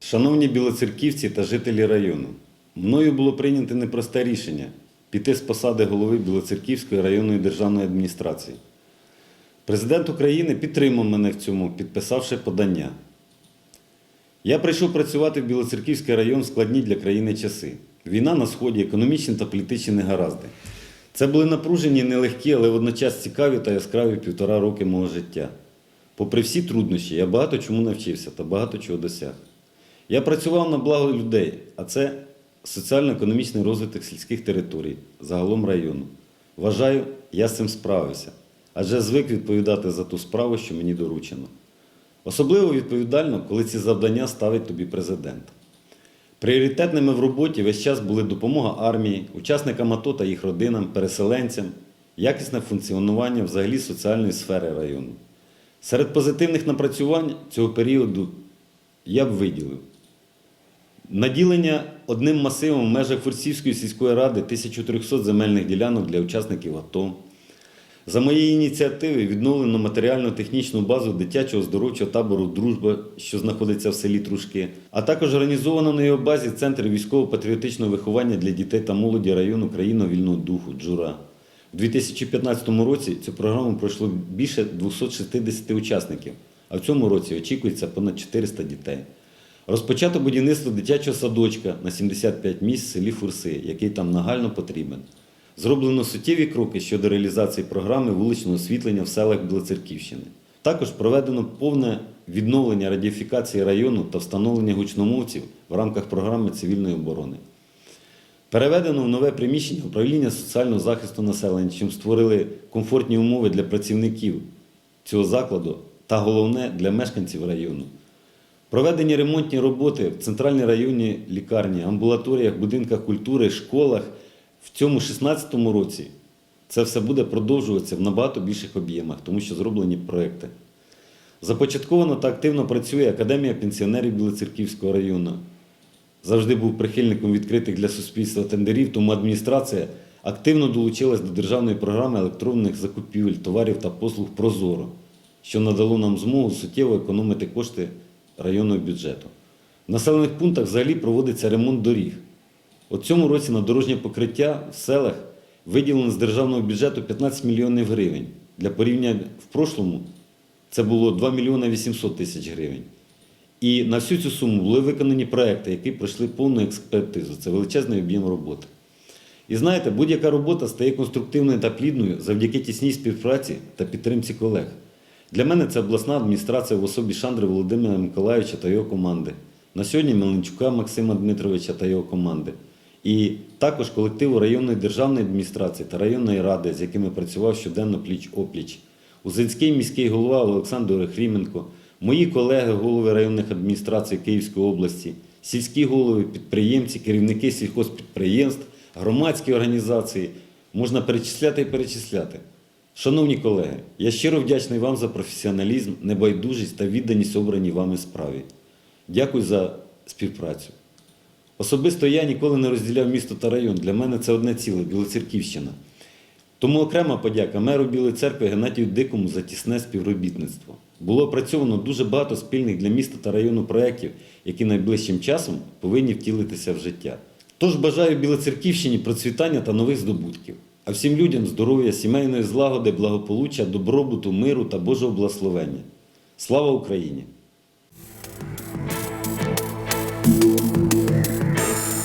Шановні білоцерківці та жителі району, мною було прийнято непросте рішення піти з посади голови Білоцерківської районної державної адміністрації. Президент України підтримав мене в цьому, підписавши подання. Я прийшов працювати в Білоцерківський район в складні для країни часи. Війна на сході, економічні та політичні негаразди. Це були напружені, нелегкі, але водночас цікаві та яскраві півтора роки мого життя. Попри всі труднощі, я багато чому навчився та багато чого досяг. Я працював на благо людей, а це соціально-економічний розвиток сільських територій, загалом району. Вважаю, я з цим справився, адже звик відповідати за ту справу, що мені доручено. Особливо відповідально, коли ці завдання ставить тобі президент. Пріоритетними в роботі весь час були допомога армії, учасникам АТО та їх родинам, переселенцям, якісне функціонування взагалі соціальної сфери району. Серед позитивних напрацювань цього періоду я б виділив наділення одним масивом в межах Фурсівської сільської ради 1300 земельних ділянок для учасників АТО. За моєї ініціативи відновлено матеріально-технічну базу дитячого здоровчого табору Дружба, що знаходиться в селі Трушки, а також організовано на його базі центр військово-патріотичного виховання для дітей та молоді району країни вільного духу Джура. У 2015 році цю програму пройшло більше 260 учасників, а в цьому році очікується понад 400 дітей. Розпочато будівництво дитячого садочка на 75 місць в селі Фурси, який там нагально потрібен. Зроблено суттєві кроки щодо реалізації програми вуличного освітлення в селах Білоцерківщини. Також проведено повне відновлення радіофікації району та встановлення гучномовців в рамках програми цивільної оборони. Переведено в нове приміщення управління соціального захисту населення, чим створили комфортні умови для працівників цього закладу та головне для мешканців району. Проведені ремонтні роботи в центральній районній лікарні, амбулаторіях, будинках культури, школах. В цьому 2016 році це все буде продовжуватися в набагато більших об'ємах, тому що зроблені проекти. Започатковано та активно працює Академія пенсіонерів Білоцерківського району. Завжди був прихильником відкритих для суспільства тендерів, тому адміністрація активно долучилась до державної програми електронних закупівель товарів та послуг Прозоро, що надало нам змогу суттєво економити кошти районного бюджету. В населених пунктах взагалі проводиться ремонт доріг. У цьому році на дорожнє покриття в селах виділено з державного бюджету 15 мільйонів гривень. Для порівняння в прошлому це було 2 мільйони 800 тисяч гривень. І на всю цю суму були виконані проекти, які пройшли повну експертизу. Це величезний об'єм роботи. І знаєте, будь-яка робота стає конструктивною та плідною завдяки тісній співпраці та підтримці колег. Для мене це обласна адміністрація в особі Шандри Володимира Миколаївича та його команди. На сьогодні Меленчука Максима Дмитровича та його команди. І також колективу районної державної адміністрації та районної ради, з якими працював щоденно пліч-опліч. Узинський міський голова Олександр Охріменко, мої колеги, голови районних адміністрацій Київської області, сільські голови, підприємці, керівники сільхозпідприємств, громадські організації. Можна перечисляти і перечисляти. Шановні колеги, я щиро вдячний вам за професіоналізм, небайдужість та відданість обраній вами справі. Дякую за співпрацю. Особисто я ніколи не розділяв місто та район. Для мене це одне ціле Білоцерківщина. Тому окрема подяка меру Білої церкви Геннадію Дикому за тісне співробітництво. Було опрацьовано дуже багато спільних для міста та району проєктів, які найближчим часом повинні втілитися в життя. Тож бажаю Білоцерківщині процвітання та нових здобутків, а всім людям здоров'я, сімейної злагоди, благополуччя, добробуту, миру та Божого благословення. Слава Україні!